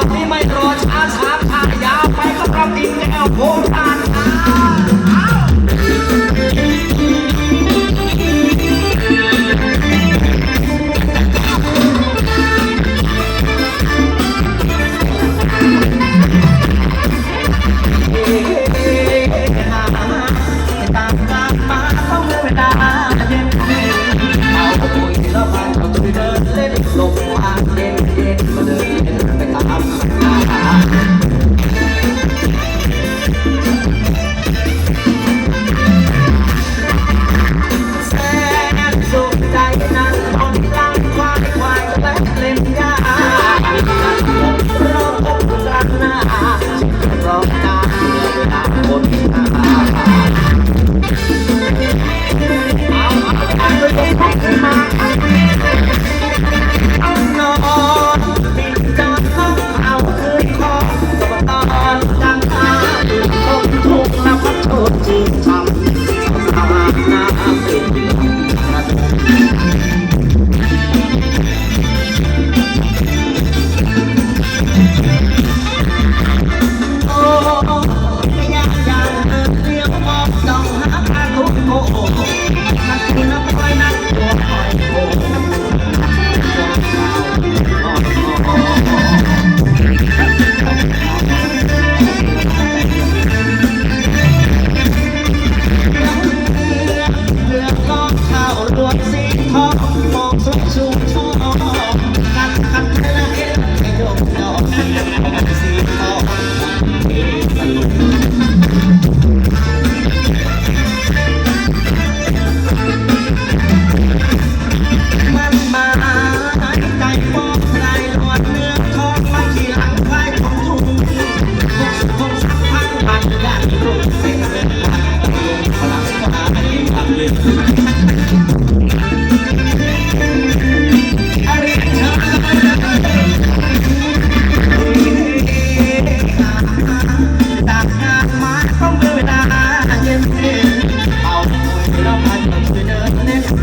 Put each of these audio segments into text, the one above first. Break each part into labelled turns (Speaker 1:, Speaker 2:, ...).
Speaker 1: รับนี่ไม่รอช้าช้าช้ายาวไปก็ต้องกินแก้วโค้ตา what's in common.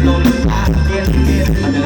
Speaker 1: ลมพัดเย็นเย็น